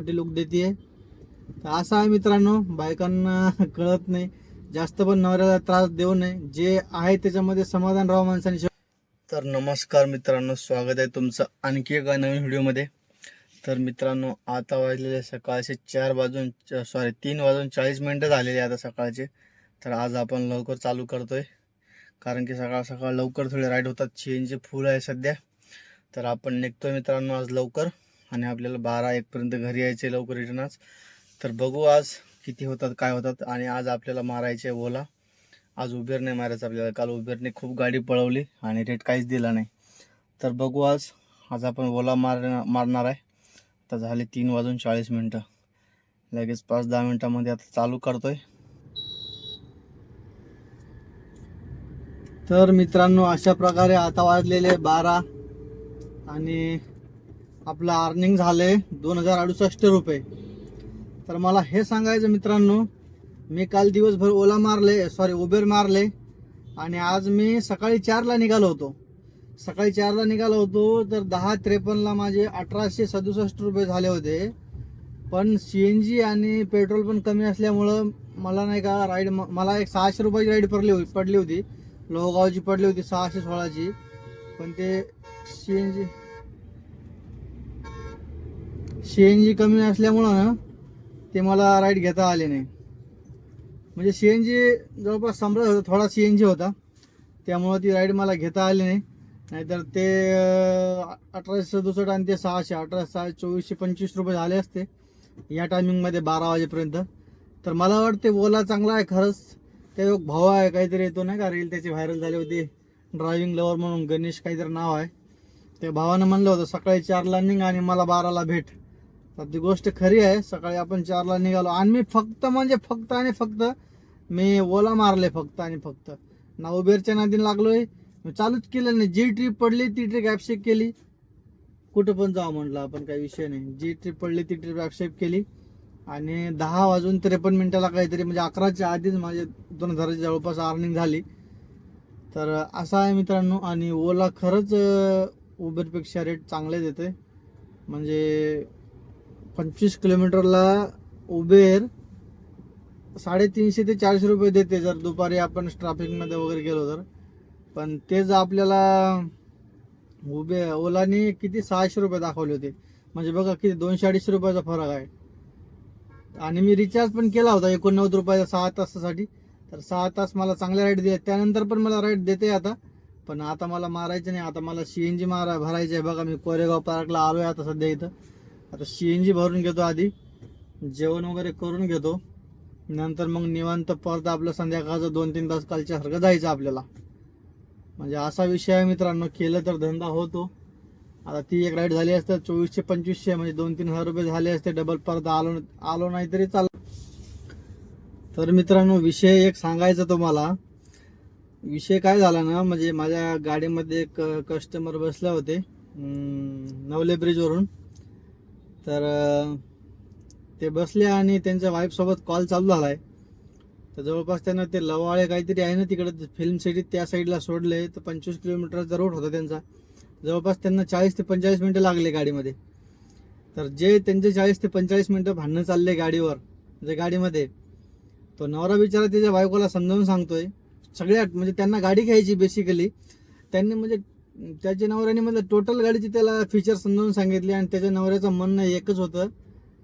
मोठी लुक देते तर असं आहे मित्रांनो बायकांना कळत नाही. जास्त पण नवऱ्याला त्रास देऊ नये. जे आहे त्याच्यामध्ये समाधान राहा माणसाने. तर नमस्कार मित्रांनो स्वागत आहे तुमचं आणखी एका नवीन व्हिडिओमध्ये. तर मित्रांनो आता वाजलेले सकाळचे चार वाजून सॉरी तीन वाजून चाळीस मिनटं झालेली आहे आता सकाळचे. तर आज आपण लवकर चालू करतोय. कारण की सकाळ सकाळ लवकर थोडे राईड होतात. चेंज फुल आहे सध्या. तर आपण निघतोय मित्रांनो आज लवकर. आणि आपल्याला बारा एकपर्यंत घरी यायचे लवकर रिटर्न आज तर बघू आज किती होतात काय होतात. आणि आज आपल्याला मारायचे ओला. आज उबेर नाही मारायचं आपल्याला. काल उबेरने खूप गाडी पळवली आणि रेट काहीच दिला नाही. तर बघू आज आज आपण ओला मार मारणार आहे. तर झाले तीन वाजून चाळीस मिनटं. लगेच पाच दहा मिनटामध्ये आता चालू करतोय. तर मित्रांनो अशा प्रकारे आता वाजलेले बारा आणि आपलं अर्निंग झाले दोन हजार अडुसष्ट रुपये. तर मला हे सांगायचं मित्रांनो मी काल दिवसभर ओला मारले सॉरी उबेर मारले आणि आज मी सकाळी चारला निघालो होतो. सकाळी चारला निघालो होतो तर दहा त्रेपन्नला माझे अठराशे सदुसष्ट रुपये झाले होते. पण सी एन जी आणि पेट्रोल पण कमी असल्यामुळं मला नाही का राईड मला एक सहाशे रुपयाची राईड पडली होती पडली होती. लोहगावची पडली होती सहाशे सोळाची. पण ते C N G C N G कमी असल्यामुळं ना ते मला राईड घेता आले नाही. म्हणजे सी एन जी जवळपास संपला होता थोडा सी एन जी होता. त्यामुळं ती राईड मला घेता आली नाही. नाहीतर ते अठराशे सदुसष्ट आणि ते सहाशे अठराशे सहाशे चोवीसशे पंचवीस रुपये झाले असते. या टायमिंगमध्ये बारा वाजेपर्यंत. तर मला वाटते ओला चांगला आहे खरंच. ते एक भाऊ आहे काहीतरी येतो नाही का? रील त्याची व्हायरल झाली होती. ड्रायव्हिंग लवर म्हणून गणेश काहीतरी नाव आहे. त्या भावानं म्हणलं होतं सकाळी चारला लर्निंग आणि मला बाराला भेट. तर ती गोष्ट खरी आहे. सकाळी आपण चारला निघालो. आणि मी फक्त म्हणजे फक्त आणि फक्त मी ओला मारले फक्त आणि फक्त. ना उबेरच्या नादीने लागलोय. मी चालूच केलं नाही. जी ट्रीप पडली ती ट्रिप ॲपसेप केली. कुठं पण जाऊ म्हटलं आपण काही विषय नाही. जी ट्रिप पडली ती ट्रिप ॲपशेप केली. आणि दहा वाजून त्रेपन्न मिनिटाला काहीतरी म्हणजे अकराच्या आधीच माझे दोन हजाराच्या जवळपास अर्निंग झाली. तर असं आहे मित्रांनो. आणि ओला खरंच उबेरपेक्षा रेट चांगले देते म्हणजे पंचवीस किलोमीटरला उबेर साडेतीनशे ते चारशे रुपये देते जर दुपारी आपण ट्रॅफिकमध्ये वगैरे गेलो तर. पण तेच आपल्याला उबे ओलाने किती सहाशे रुपये दाखवले होते. म्हणजे बघा किती दोनशे अडीचशे रुपयाचा फरक आहे. आणि मी रिचार्ज पण केला होता एकोणनव्वद रुपयाचा सहा तासासाठी. तर सहा तास मला चांगल्या राईड दिले. त्यानंतर पण मला राईट देते आता. पण आता मला मारायचं नाही. आता मला सी एन जी मारा भरायचं आहे. बघा मी कोरेगाव पार्कला आलो आहे आता सध्या इथं. आता सी एन जी भरून घेतो आधी. जेवण वगैरे करून घेतो. नंतर मग निवांत परत आपलं संध्याकाळचं दोन तीन तास कालच्या सारखं जायचं आपल्याला. म्हणजे असा विषय आहे मित्रांनो केलं तर धंदा होतो. आता ती एक राईड झाली असते चोवीसशे पंचवीसशे म्हणजे दोन तीन हजार रुपये झाले असते डबल परत आलो आलो नाही तरी चाल तर मित्रांनो विषय एक सांगायचा तुम्हाला. विषय काय झाला ना म्हणजे माझ्या गाडीमध्ये एक कस्टमर बसले होते नवले ब्रिजवरून तर ते बसले आणि त्यांच्या वाईफसोबत कॉल चालू झालाय. तर जवळपास त्यांना ते लवाळे काहीतरी आहे ना तिकडे फिल्म सिटी त्या साईडला सोडले. तर पंचवीस किलोमीटरचा रोड होता त्यांचा. जवळपास त्यांना चाळीस ते पंचेचाळीस मिनटं लागले गाडीमध्ये. तर जे त्यांचे चाळीस ते पंचेचाळीस मिनटं भांडणं चालले गाडीवर म्हणजे गाडीमध्ये तो नवरा बिचारा त्याच्या बायकोला समजावून सांगतोय. सगळ्यात म्हणजे त्यांना गाडी घ्यायची बेसिकली त्यांनी म्हणजे त्याच्या नवऱ्याने म्हणजे टोटल गाडीची त्याला फीचर समजावून सांगितले आणि त्याच्या नवऱ्याचं म्हणणं एकच होतं.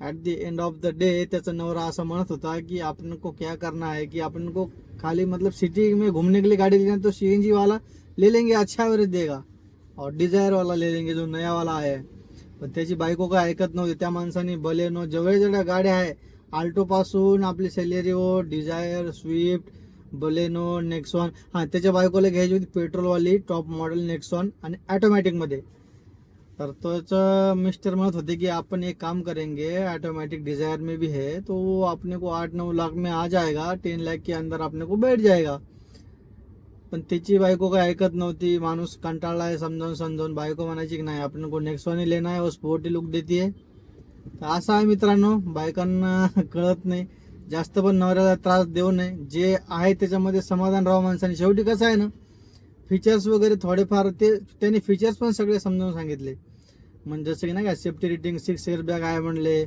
At the end of the day त्याचा नवरा असं म्हणत होता की आपण को क्या करना है कि आपण को खाली मतलब सिटी में घूमने के लिए गाड़ी लेना तो सी एन जी वाला ले लेंगे अच्छा एवरेज देगा. और डिझायर वाला ले लेंगे जो नया वाला आहे पण त्याची बायको काय ऐकत नव्हती. त्या माणसाने बलेनो जेवढ्या जेवढ्या गाड्या आहे आल्टो पासून आपली Celerio Dzire Swift Baleno Nexon. हां त्याच्या बायकोला घ्यायची होती पेट्रोलवाली टॉप मॉडेल नेक्सॉन आणि ॲटोमॅटिकमध्ये. तर त्याचं मिस्टर म्हणत होते की अपन एक काम करेंगे ऑटोमेटिक डिजायर में भी है तो वो अपने को आठ नौ लाख में आ जाएगा टेन लाख के अंदर अपने को बैठ जाएगा. पण त्याची बायको काय ऐकत नव्हती माणूस कंटाळला आहे समजावून समजावून. बायको म्हणायची की नाही आपण को नेक्सॉनी लेना है व स्पोर्टी लुक देते तर असं आहे मित्रांनो बायकांना कळत नाही. जास्त पण नवऱ्याला त्रास देऊ नये. जे आहे त्याच्यामध्ये समाधान राहा माणसाने. शेवटी कसं आहे ना फीचर्स वगैरे थोडेफार ते त्यांनी फीचर्स पण सगळे समजावून सांगितले. म्हणजे जसं की नाही का safety rating six airbag आहे म्हणले.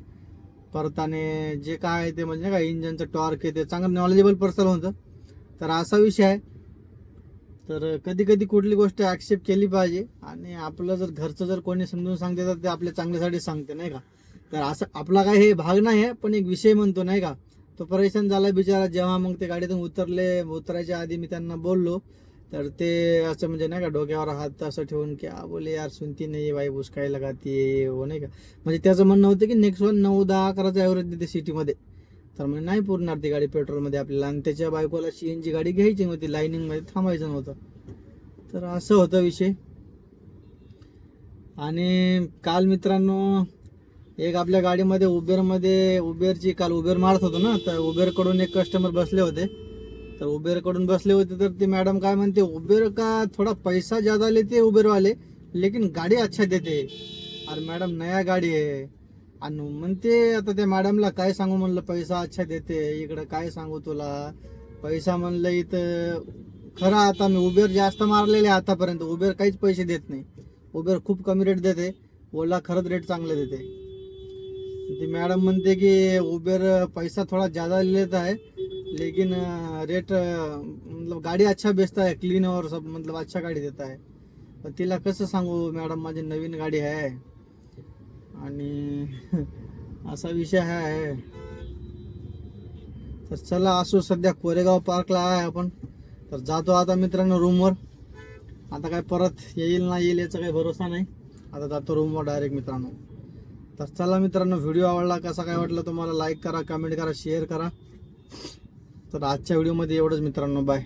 परताने जे काय आहे ते म्हणजे नाही का इंजनचं टॉर्क आहे ते चांगलं नॉलेजेबल पर्सन होतं तर असा विषय आहे. तर कधी कधी कुठली गोष्ट ॲक्सेप्ट केली पाहिजे. आणि आपलं जर घरचं जर कोणी समजून सांगते तर ते आपल्या चांगल्यासाठी सांगते नाही का? तर असं आपला काय हे भाग नाही आहे पण एक विषय म्हणतो नाही का? तो परेशान झाला बिचारा. जेव्हा मग ते गाडीतून उतरले उतरायच्या आधी मी त्यांना बोललो. तर ते असं म्हणजे नाही का डोक्यावर हात असं ठेवून की आ बोले यार सुनती नाही बाई उसकायला लगाती हो नाही का? म्हणजे त्याचं म्हणणं होतं की नेक्स्ट वन नऊ दहा अकराचा ॲव्हरेज देते सिटीमध्ये. तर म्हणजे नाही पुरणार ती गाडी पेट्रोलमध्ये आपल्याला. आणि त्याच्या बायकोला सी एन जी गाडी घ्यायची नव्हती लाईनिंगमध्ये थांबायचं नव्हतं. तर असं होतं विषय. आणि काल मित्रांनो एक आपल्या गाडीमध्ये उबेरमध्ये उबेरची काल उबेर मारत होतो ना तर उबेरकडून एक कस्टमर बसले होते. तर उबेरकडून बसले होते तर ती मॅडम काय म्हणते उबेर का थोडा पैसा ज़्यादा लेते उबेरवाले लेकिन गाडी अच्छा देते. अरे मॅडम नया गाडी आहे. आणि म्हणते आता त्या मॅडमला काय सांगू म्हणलं पैसा अच्छा देते इकडं काय सांगू तुला? पैसा म्हणलं इथं खरं आता मी उबेर जास्त मारलेले आहे आतापर्यंत उबेर काहीच पैसे देत नाही. उबेर खूप कमी रेट देते ओला खरंच रेट चांगले देते. ती मॅडम म्हणते की उबेर पैसा थोड़ा ज़्यादा लेता है लेकिन रेट मतलब गाड़ी अच्छा बेचता है क्लीन और सब मतलब अच्छा गाडी देता है पण तिला कसं सांगू मॅडम माझी नवीन गाडी आहे. आणि असा विषय आहे. तर चला असो सध्या कोरेगाव पार्कला आहे आपण. तर जातो आता मित्रांनो रूमवर आता काय परत येईल ना येईल याचा काही भरोसा नाही. आता जातो रूमवर डायरेक्ट मित्रांनो. तर चला मित्रांनो व्हिडिओ आवडला कसा काय वाटला तुम्हाला लाईक करा कमेंट करा शेअर करा. तर आजच्या व्हिडिओमध्ये एवढंच मित्रांनो बाय